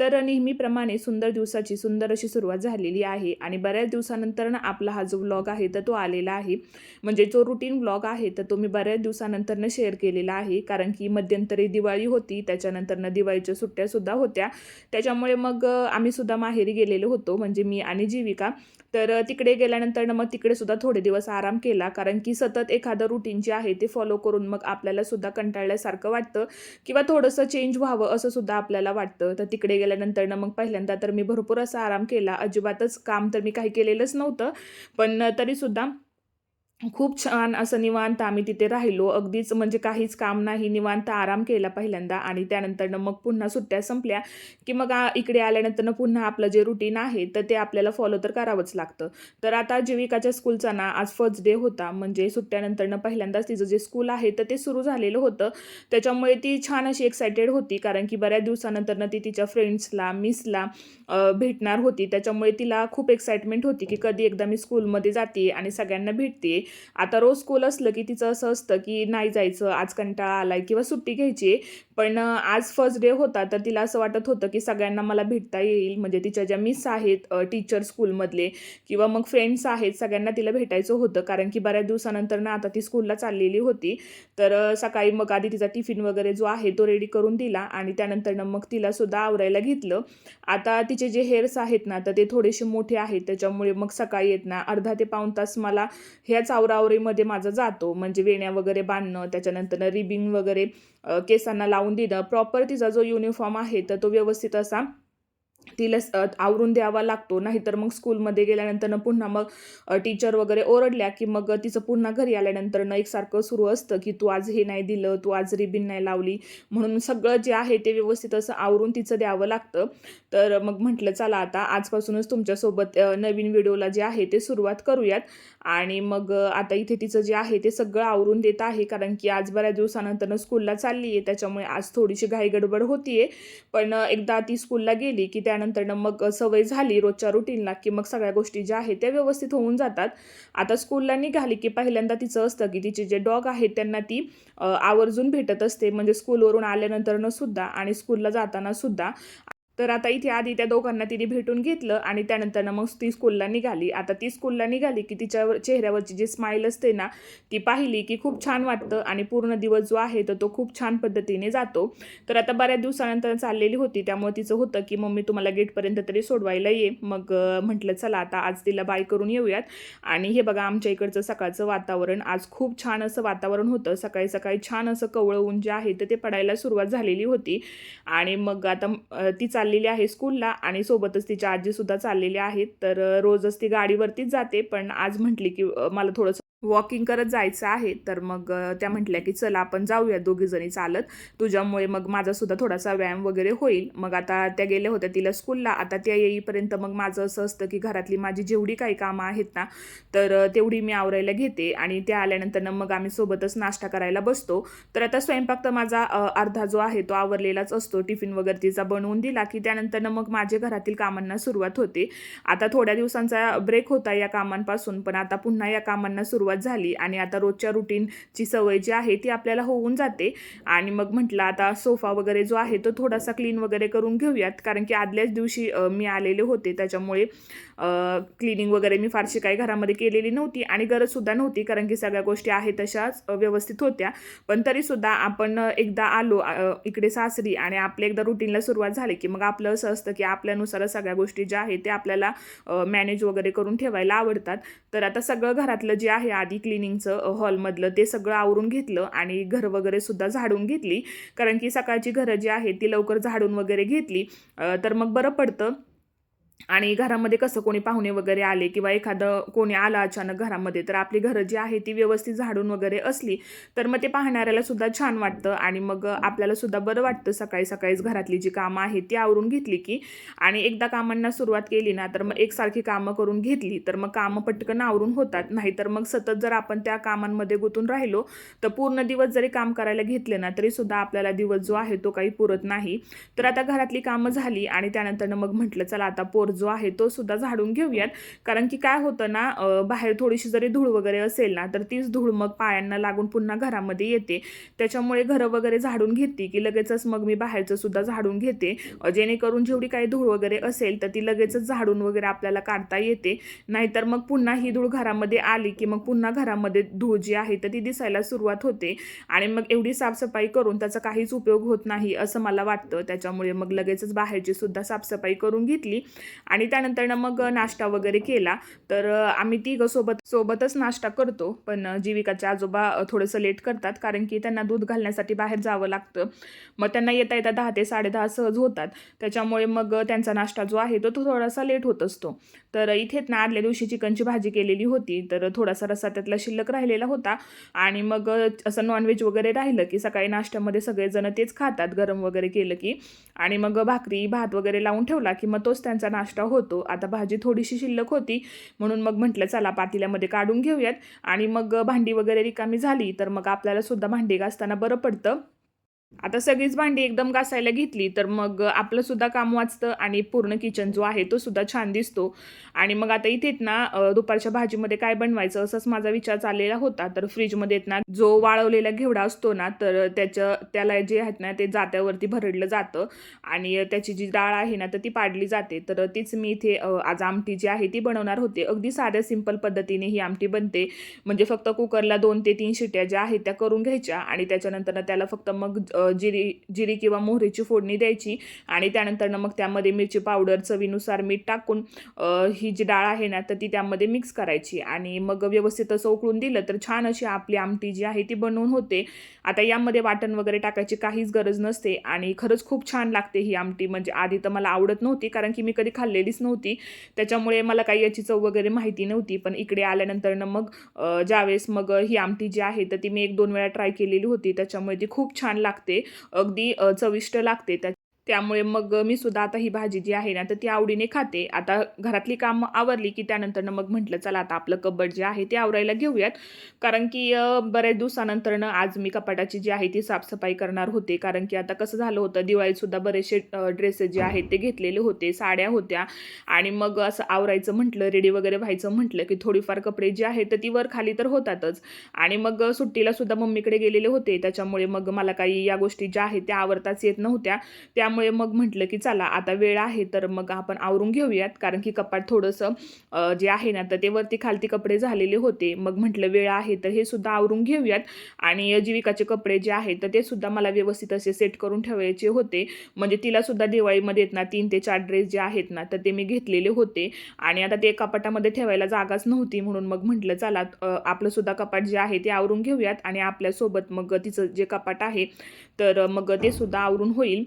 तर नेहमीप्रमाणे सुंदर दिवसाची सुंदर अशी सुरुवात झालेली आहे. आणि बऱ्याच दिवसानंतर ना आपला हा जो व्लॉग आहे तर तो आलेला आहे. म्हणजे जो रुटीन व्लॉग आहे तर तो मी बऱ्याच दिवसानंतरनं शेअर केलेला आहे. कारण की मध्यंतरी दिवाळी होती त्याच्यानंतरनं दिवाळीच्या सुट्ट्यासुद्धा होत्या. त्याच्यामुळे मग आम्ही सुद्धा माहेरी गेलेलो होतो म्हणजे मी आणि जीविका. तर तिकडे गेल्यानंतर मग तिकडे सुद्धा थोडे दिवस आराम केला. कारण की सतत एखादं रुटीन जे आहे ते फॉलो करून मग आपल्याला सुद्धा कंटाळल्यासारखं वाटतं. किंवा थोडंसं चेंज व्हावं असं सुद्धा आपल्याला वाटतं. तर तिकडे गेल्यानंतर ना मग पहिल्यांदा तर मी भरपूर असा आराम केला. अजिबातच काम तर मी काही केलेलंच नव्हतं. पण तरीसुद्धा खूप छान असं निवांत आम्ही तिथे राहिलो. अगदीच म्हणजे काहीच काम नाही. निवांत आराम केला पहिल्यांदा आणि त्यानंतरनं मग पुन्हा सुट्ट्या संपल्या की मग इकडे आल्यानंतरनं पुन्हा आपलं जे रुटीन आहे तर ते आपल्याला फॉलो तर करावंच लागतं. तर आता जीविकाच्या स्कूलचा ना आज फर्स्ट डे होता. म्हणजे सुट्ट्यानंतरनं पहिल्यांदाच तिचं जे स्कूल आहे तर ते सुरू झालेलं होतं. त्याच्यामुळे ती छान अशी एक्सायटेड होती. कारण की बऱ्याच दिवसानंतरनं ती तिच्या फ्रेंड्सला मिसला भेटणार होती. त्याच्यामुळे तिला खूप एक्साइटमेंट होती की कधी एकदा मी स्कूलमध्ये जाते आणि सगळ्यांना भेटते. आता रोज स्कूल असलं की तिचं असं असतं की नाही जायचं आज कंटाळा आलाय किंवा सुट्टी घ्यायची पण आज फर्स्ट डे होता तर तिला असं वाटत होतं की सगळ्यांना मला भेटता येईल. म्हणजे तिच्या ज्या मिस आहेत टीचर स्कूलमधले किंवा मग फ्रेंड्स आहेत सगळ्यांना तिला भेटायचं होतं. कारण की बऱ्याच दिवसानंतर ना आता ती स्कूलला चाललेली होती. तर सकाळी मग आधी तिचा टिफिन वगैरे जो आहे तो रेडी करून दिला आणि त्यानंतर मग तिला सुद्धा आवरायला घेतलं. आता तिचे जे हेअर्स आहेत ना तर ते थोडेसे मोठे आहेत. त्याच्यामुळे मग सकाळी येत ना अर्धा ते पाऊण तास मला ह्याच आवरावरीमध्ये माझा जातो. म्हणजे वेण्या वगैरे बांधणं त्याच्यानंतर रिबिंग वगैरे केसांना लावून देणं प्रॉपर तिचा जो युनिफॉर्म आहे तर तो व्यवस्थित असा तिला आवरून द्यावा लागतो. नाहीतर मग स्कूलमध्ये गेल्यानंतरनं पुन्हा मग टीचर वगैरे ओरडल्या की मग तिचं पुन्हा घरी आल्यानंतरनं एकसारखं सुरू असतं की तू आज हे नाही दिलं तू आज रिबिन नाही लावली. म्हणून सगळं जे आहे ते व्यवस्थित असं आवरून तिचं द्यावं लागतं. तर मग म्हटलं चला आता आजपासूनच तुमच्यासोबत नवीन व्हिडिओला जे आहे ते सुरुवात करूयात. आणि मग आता इथे तिचं जे आहे ते सगळं आवरून देत आहे. कारण की आज बऱ्याच दिवसानंतरनं स्कूलला चालली आहे त्याच्यामुळे आज थोडीशी घाई गडबड होतीये. पण एकदा ती स्कूलला गेली की त्यानंतर मग सवय झाली रोजच्या रुटीनला की मग सगळ्या गोष्टी ज्या आहेत त्या व्यवस्थित होऊन जातात. आता स्कूलला निघाली की पहिल्यांदा तिचं असतं की तिचे जे डॉग आहेत त्यांना ती आवर्जून भेटत असते. म्हणजे स्कूलवरून आल्यानंतरनं सुद्धा आणि स्कूलला जाताना सुद्धा. तर आता इथे आधी त्या दोघांना तिने भेटून घेतलं आणि त्यानंतर मग ती स्कूलला निघाली. आता ती स्कूलला निघाली की तिच्यावर चेहऱ्यावरची जी स्माईल असते ना ती पाहिली की खूप छान वाटतं आणि पूर्ण दिवस जो आहे तर तो खूप छान पद्धतीने जातो. तर आता बऱ्याच दिवसानंतर चाललेली होती त्यामुळे तिचं होतं की मम्मी तुम्हाला गेटपर्यंत तरी सोडवायला ये. मग म्हटलं चला आता आज तिला बाय करून येऊयात. आणि हे बघा आमच्या इकडचं सकाळचं वातावरण आज खूप छान असं वातावरण होतं. सकाळी सकाळी छान असं कवळं ऊन जे आहे तर ते पडायला सुरुवात झालेली होती. आणि मग आता ती चाल चाललेली आहे स्कूलला आणि सोबतच तिच्या आजीसुद्धा चाललेल्या आहेत. तर रोजच ती गाडीवरतीच जाते. पण आज म्हटली की मला थोडंसं वॉकिंग करत जायचं आहे तर मग त्या म्हटल्या की चला आपण जाऊया दोघीजणी चालत. तुझ्यामुळे मग माझा सुद्धा थोडासा व्यायाम वगैरे होईल. मग आता त्या गेल्या होत्या तिला स्कूलला. आता त्या येईपर्यंत मग माझं असं असतं की घरातली माझी जेवढी काही कामं आहेत ना तर तेवढी मी आवरायला घेते. आणि त्या आल्यानंतर मग आम्ही सोबतच नाश्ता करायला बसतो. तर आता स्वयंपाक तर माझा अर्धा जो आहे तो आवरलेलाच असतो. टिफिन वगैरे तिचा बनवून दिला की त्यानंतर मग माझ्या घरातील कामांना सुरुवात होते. आता थोड्या दिवसांचा ब्रेक होता या कामांपासून पण आता पुन्हा या कामांना सुरुवात झाली आणि आता रोजच्या रुटीनची सवय जी आहे ती आपल्याला होऊन जाते. आणि मग म्हटलं आता सोफा वगैरे जो आहे तो थोडासा क्लीन वगैरे करून घेऊयात. कारण की आदल्याच दिवशी मी आलेले होते. त्याच्यामुळे क्लिनिंग वगैरे मी फारशी काही घरामध्ये केलेली नव्हती आणि गरजसुद्धा नव्हती. कारण की सगळ्या गोष्टी आहेत तशाच व्यवस्थित होत्या. पण तरीसुद्धा आपण एकदा आलो इकडे सासरी आणि आपल्या एकदा रुटीनला सुरुवात झाली की मग आपलं असं असतं की आपल्यानुसार सगळ्या गोष्टी ज्या आहेत ते आपल्याला मॅनेज वगैरे करून ठेवायला आवडतात. तर आता सगळं घरातलं जे आहे आधी क्लिनिंगचं हॉलमधलं ते सगळं आवरून घेतलं आणि घर वगैरे सुद्धा झाडून घेतली. कारण की सकाळची घरं जी आहेत ती लवकर झाडून वगैरे घेतली. तर मग बरं पडतं. आणि घरामध्ये कसं कोणी पाहुणे वगैरे आले किंवा एखादं कोणी आलं अचानक घरामध्ये तर आपली घरं जी आहे ती व्यवस्थित झाडून वगैरे असली तर मग ते पाहणाऱ्याला सुद्धा छान वाटतं आणि मग आपल्याला सुद्धा बरं वाटतं सकाळी सकाळीच घरातली जी कामं आहेत ती आवरून घेतली की. आणि एकदा कामांना सुरुवात केली ना तर मग एकसारखी कामं करून घेतली तर मग कामं पटकन आवरून होतात. नाहीतर मग सतत जर आपण त्या कामांमध्ये गुंतून राहिलो तर पूर्ण दिवस जरी काम करायला घेतले ना तरी सुद्धा आपल्याला दिवस जो आहे तो काही पुरत नाही. तर आता घरातली कामं झाली आणि त्यानंतर मग म्हटलं चला आता पोर जो आहे तो सुद्धा झाडून घेऊयात. कारण की काय होतं ना बाहेर थोडीशी जरी धूळ वगैरे असेल ना तर तीच धूळ मग पायांना लागून पुन्हा घरामध्ये येते. त्याच्यामुळे घरं वगैरे झाडून घेते की लगेचच मग मी बाहेरचं सुद्धा झाडून घेते. जेणेकरून जेवढी काही धूळ वगैरे असेल तर ती लगेचच झाडून वगैरे आपल्याला काढता येते. नाहीतर मग पुन्हा ही धूळ घरामध्ये आली की मग पुन्हा घरामध्ये धूळ जी आहे तर ती दिसायला सुरुवात होते. आणि मग एवढी साफसफाई करून त्याचा काहीच उपयोग होत नाही असं मला वाटतं. त्याच्यामुळे मग लगेचच बाहेरची सुद्धा साफसफाई करून घेतली. आणि त्यानंतर मग नाश्ता वगैरे केला. तर आम्ही तिघं सोबत सोबतच नाश्ता करतो. पण जीविकाचे आजोबा थोडंसं लेट करतात कारण की त्यांना दूध घालण्यासाठी बाहेर जावं लागतं. मग त्यांना येता येता दहा ते साडेदहा सहज होतात. त्याच्यामुळे मग त्यांचा नाश्ता जो आहे तो तो थोडासा लेट होत असतो. तर इथेच ना आदल्या दिवशी चिकनची भाजी केलेली होती. तर थोडासा रस्सा त्यातला शिल्लक राहिलेला होता. आणि मग असं नॉनव्हेज वगैरे राहिलं की सकाळी नाश्त्यामध्ये सगळेजण तेच खातात गरम वगैरे केलं की. आणि मग भाकरी भात वगैरे लावून ठेवला की मग तोच त्यांचा नाश्ता होतो. आता भाजी थोडीशी शिल्लक होती. म्हणून मग म्हटलं चला पातेल्यामध्ये काढून घेऊयात. आणि मग भांडी वगैरे रिकामी झाली तर मग आपल्याला सुद्धा भांडी घासताना बरं पडतं. आता सगळीच भांडी एकदम घासायला घेतली तर मग आपलं सुद्धा काम वाचतं आणि पूर्ण किचन जो आहे तो सुद्धा छान दिसतो. आणि मग आता इथेच ना दुपारच्या भाजीमध्ये काय बनवायचं असंच माझा विचार चाललेला होता. तर फ्रीजमध्ये येत ना जो वाळवलेला घेवडा असतो ना तर त्याच्या त्याला जे आहेत ना ते जात्यावरती भरडलं जातं. आणि त्याची जी डाळ आहे ना तर ती पाडली जाते. तर तीच मी इथे आज आमटी जी आहे ती बनवणार होते. अगदी साध्या सिंपल पद्धतीने ही आमटी बनते. म्हणजे फक्त कुकरला दोन ते तीन शिट्या ज्या आहेत त्या करून घ्यायच्या आणि त्याच्यानंतर त्याला फक्त मग जिरी जिरी किंवा मोहरीची फोडणी द्यायची आणि त्यानंतर मग त्यामध्ये मिरची पावडर चवीनुसार मीठ टाकून ही जी डाळ आहे ना तर ती त्यामध्ये मिक्स करायची आणि मग व्यवस्थित असं उकळून दिलं तर छान अशी आपली आमटी जी आहे ती बनवून होते. आता यामध्ये वाटण वगैरे टाकायची काहीच गरज नसते आणि खरंच खूप छान लागते ही आमटी. म्हणजे आधी तर मला आवडत नव्हती कारण की मी कधी खाल्लेलीच नव्हती. त्याच्यामुळे मला काही याची चव वगैरे माहिती नव्हती. पण इकडे आल्यानंतर ना मग ज्यावेळेस मग ही आमटी जी आहे तर ती मी एक दोन वेळा ट्राय केलेली होती. त्याच्यामुळे ती खूप छान लागते. अगदी चविष्ट लागते त्या त्यामुळे मग मी सुद्धा आता ही भाजी जी आहे ना तर ती आवडीने खाते. आता घरातली कामं आवरली की त्यानंतर मग म्हटलं चला आता आपलं कबड जे आहे ते आवरायला घेऊयात. कारण की बऱ्याच दिवसानंतरनं आज मी कपाटाची जी आहे ती साफसफाई करणार होते. कारण की आता कसं झालं होतं दिवाळीतसुद्धा बरेचसे ड्रेसेस जे आहेत ते घेतलेले होते साड्या होत्या. आणि मग असं आवरायचं म्हटलं रेडी वगैरे व्हायचं म्हटलं की थोडीफार कपडे जे आहेत तर ती वर खाली तर होतातच. आणि मग सुट्टीला सुद्धा मम्मीकडे गेलेले होते. त्याच्यामुळे मग मला काही या गोष्टी ज्या आहेत त्या आवरताच येत नव्हत्या. त्या त्यामुळे मग म्हटलं की चला आता वेळ आहे तर मग आपण आवरून घेऊयात. कारण की कपाट थोडंसं जे आहे ना तर ते वरती खालती कपडे झालेले होते. मग म्हटलं वेळ आहे तर हे सुद्धा आवरून घेऊयात. आणि जीविकाचे कपडे जे आहेत तर ते सुद्धा मला व्यवस्थित असे सेट करून ठेवायचे होते. म्हणजे तिला सुद्धा दिवाळीमध्ये येत ना तीन ते चार ड्रेस जे आहेत ना तर ते मी घेतलेले होते. आणि आता ते कपाटामध्ये ठेवायला जागाच नव्हती म्हणून मग म्हटलं चला आपलं सुद्धा कपाट जे आहे ते आवरून घेऊयात. आणि आपल्यासोबत मग तिचं जे कपाट आहे तर मग ते सुद्धा आवरून होईल.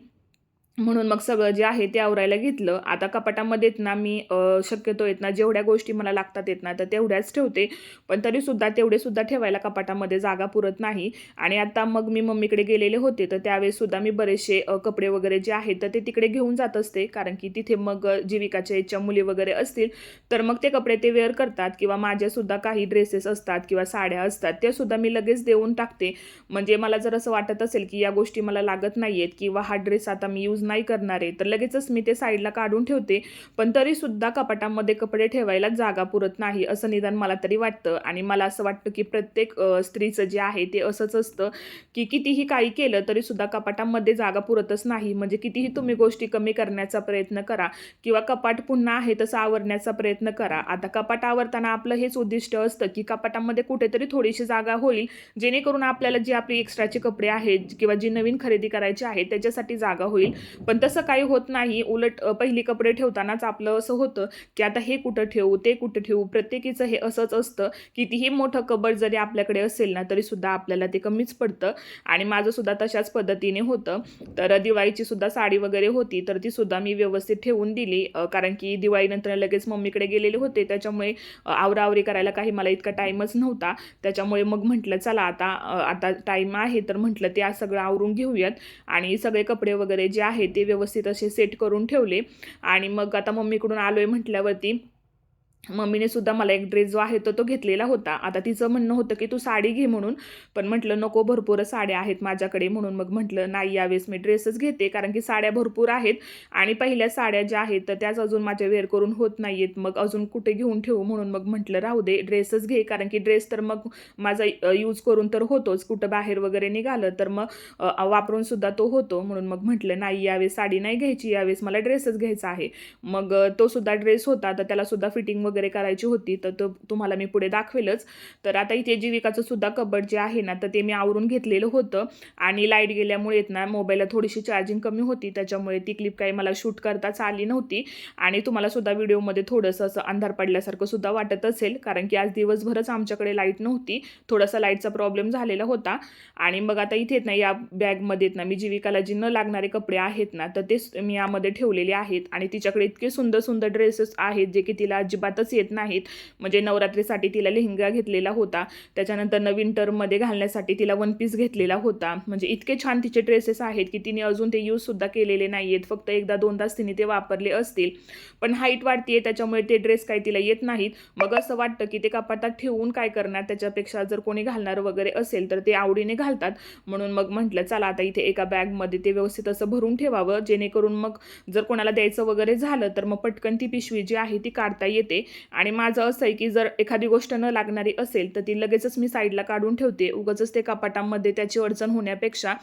म्हणून मग सगळं जे आहे ते आवरायला घेतलं. आता कपाटामध्ये ना मी शक्यतो येत ना जेवढ्या गोष्टी मला लागतात येत ना तर तेवढ्याच ठेवते. पण तरीसुद्धा तेवढेसुद्धा ठेवायला कपाटामध्ये जागा पुरत नाही. आणि आता मग मी मम्मीकडे गेलेले होते तर त्यावेळेसुद्धा मी बरेचसे कपडे वगैरे जे आहेत तर ते तिकडे घेऊन जात असते. कारण की तिथे मग जीविकाच्या याच्या मुली वगैरे असतील तर मग ते कपडे ते वेअर करतात. किंवा माझ्यासुद्धा काही ड्रेसेस असतात किंवा साड्या असतात त्यासुद्धा मी लगेच देऊन टाकते. म्हणजे मला जर असं वाटत असेल की या गोष्टी मला लागत नाही आहेत किंवा हा ड्रेस आता मी यूज नाही करणार. आहे तर लगेचच मी ते साईडला काढून ठेवते. पण तरीसुद्धा कपाटामध्ये कपडे ठेवायला जागा पुरत नाही असं निदान मला तरी वाटतं. आणि मला असं वाटतं की प्रत्येक स्त्रीचं जे आहे ते असंच असतं की कितीही काही केलं तरीसुद्धा कपाटामध्ये जागा पुरतच नाही. म्हणजे कितीही तुम्ही गोष्टी कमी करण्याचा प्रयत्न करा किंवा कपाट पुन्हा आहे तसं आवरण्याचा प्रयत्न करा. आता कपाट आवरताना आपलं हेच उद्दिष्ट असतं की कपाटामध्ये कुठेतरी थोडीशी जागा होईल. जेणेकरून आपल्याला जी आपली एक्स्ट्राचे कपडे आहेत किंवा जी नवीन खरेदी करायची आहे त्याच्यासाठी जागा होईल. पण तसं काही होत नाही. उलट पहिली कपडे ठेवतानाच आपलं असं होतं की आता हे कुठं ठेवू ते कुठं ठेवू प्रत्येकीचं हे असंच असतं कितीही मोठं कबड जरी आपल्याकडे असेल ना तरीसुद्धा आपल्याला ते कमीच पडतं. आणि माझं सुद्धा तशाच पद्धतीने होतं. तर दिवाळीची सुद्धा साडी वगैरे होती तर ती सुद्धा मी व्यवस्थित ठेवून दिली. कारण की दिवाळीनंतर लगेच मम्मीकडे गेलेले होते. त्याच्यामुळे आवरावरी आवराआवरी करायला काही मला इतका टाईमच नव्हता. त्याच्यामुळे मग म्हटलं चला आता आता टाईम आहे तर म्हटलं ते आज सगळं आवरून घेऊयात. आणि सगळे कपडे वगैरे जे आहे ते व्यवस्थित असे सेट करून ठेवले. आणि मग आता मम्मीकडून आलो आहे म्हटल्यावरती मम्मीने सुद्धा मला एक ड्रेस जो आहे तो तो घेतलेला होता. आता तिचं म्हणणं होतं की तू साडी घे म्हणून. पण म्हटलं नको भरपूर साड्या आहेत माझ्याकडे. म्हणून मग म्हटलं नाही यावेळेस मी ड्रेसच घेते. कारण की साड्या भरपूर आहेत. आणि पहिल्या साड्या ज्या आहेत तर त्याच अजून माझ्या वेअर करून होत नाही आहेत मग अजून कुठे घेऊन ठेवू? म्हणून मग म्हटलं राहू दे ड्रेसच घे. कारण की ड्रेस तर मग माझा यूज करून तर होतोच. कुठं बाहेर वगैरे निघालं तर मग वापरून सुद्धा तो होतो. म्हणून मग म्हटलं नाही यावेळेस साडी नाही घ्यायची. यावेळेस मला ड्रेसच घ्यायचा आहे. मग तो सुद्धा ड्रेस होता. तर त्याला सुद्धा फिटिंग वगैरे करायची होती तर तो तुम्हाला मी पुढे दाखवेलच. तर आता इथे जीविकाचं सुद्धा कबड जे आहे ना तर ते मी आवरून घेतलेलं होतं. आणि लाइट गेल्यामुळे येत ना मोबाईलला थोडीशी चार्जिंग कमी होती. त्याच्यामुळे ती क्लिप काही मला शूट करताच आली नव्हती. आणि तुम्हाला सुद्धा व्हिडिओमध्ये थोडंसं असं अंधार पडल्यासारखं सुद्धा वाटत असेल. कारण की आज दिवसभरच आमच्याकडे लाइट नव्हती. थोडासा लाईटचा प्रॉब्लेम झालेला होता. आणि मग आता इथे ना या बॅगमध्ये ना मी जीविकाला जी न लागणारे कपडे आहेत ना तर तेच मी यामध्ये ठेवलेले आहेत. आणि तिच्याकडे इतके सुंदर सुंदर ड्रेसेस आहेत जे की तिला अजिबातच येत नाहीत. म्हणजे नवरात्रीसाठी तिला लेहंगा घेतलेला होता. त्याच्यानंतर नवीन टर्ममध्ये घालण्यासाठी तिला वन पीस घेतलेला होता. म्हणजे इतके छान तिचे ड्रेसेस आहेत की तिने अजून ते यूजसुद्धा केलेले नाही आहेत फक्त एकदा दोनदाच तिने ते वापरले असतील. पण हाईट वाढते त्याच्यामुळे ते ड्रेस काही तिला येत नाहीत. मग असं वाटतं की ते कपाटात ठेवून काय करणार? त्याच्यापेक्षा जर कोणी घालणार वगैरे असेल तर ते आवडीने घालतात. म्हणून मग म्हटलं चला आता इथे एका बॅगमध्ये ते व्यवस्थित असं भरून ठेवावं. जेणेकरून मग जर कोणाला द्यायचं वगैरे झालं तर मग पटकन ती पिशवी जी आहे ती काढता येते. आणि माझं असं आहे की जर एखादी गोष्ट न लागणारी असेल तर ती लगेचच मी साईडला काढून ठेवते. उगाचच ते कपाटामध्ये त्याची अडचण होण्यापेक्षा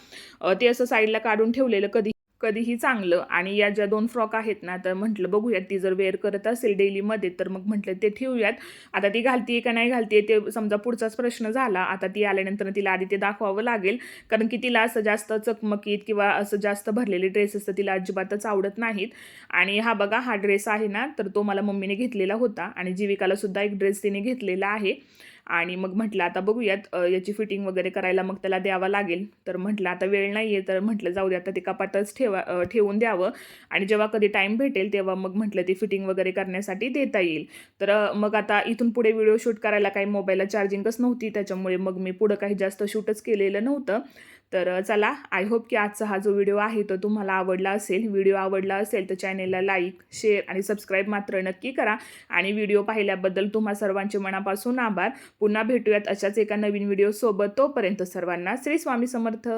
ते असं साईडला काढून ठेवलेलं कधी कधीही चांगलं. आणि या ज्या दोन फ्रॉक आहेत ना तर म्हटलं बघूयात ती जर वेअर करत असेल डेलीमध्ये तर मग म्हटलं ते ठेवूयात. आता ती घालतीये का नाही घालतीये ते समजा पुढचाच प्रश्न झाला. आता ती आल्यानंतर तिला आधी ते दाखवावं लागेल. कारण की तिला असं जास्त चकमकीत किंवा असं जास्त भरलेले ड्रेसेस तर तिला अजिबातच आवडत नाहीत. आणि हा बघा हा ड्रेस आहे ना तर तो मला मम्मीने घेतलेला होता. आणि जीविकाला सुद्धा एक ड्रेस तिने घेतलेला आहे. आणि मग म्हटलं आता बघूयात याची फिटिंग वगैरे करायला मग त्याला द्यावा लागेल. तर म्हटलं आता वेळ नाही आहे तर म्हटलं जाऊ दे आता ते कपाटच ठेवा ठेवून द्यावं. आणि जेव्हा कधी टाईम भेटेल तेव्हा मग म्हटलं ती फिटिंग वगैरे करण्यासाठी देता येईल. तर मग आता इथून पुढे व्हिडिओ शूट करायला काही मोबाईलला चार्जिंगच नव्हती त्याच्यामुळे मग मी पुढं काही जास्त शूटच केलेलं नव्हतं. तर चला आय होप की आजचा हा जो व्हिडिओ आहे तो तुम्हाला आवडला असेल. व्हिडिओ आवडला असेल तर चॅनेलला लाईक शेअर आणि सबस्क्राईब मात्र नक्की करा. आणि व्हिडिओ पाहिल्याबद्दल तुम्हा सर्वांचे मनापासून आभार. पुन्हा भेटूयात अशाच एका नवीन व्हिडिओसोबत तोपर्यंत सर्वांना श्री स्वामी समर्थ.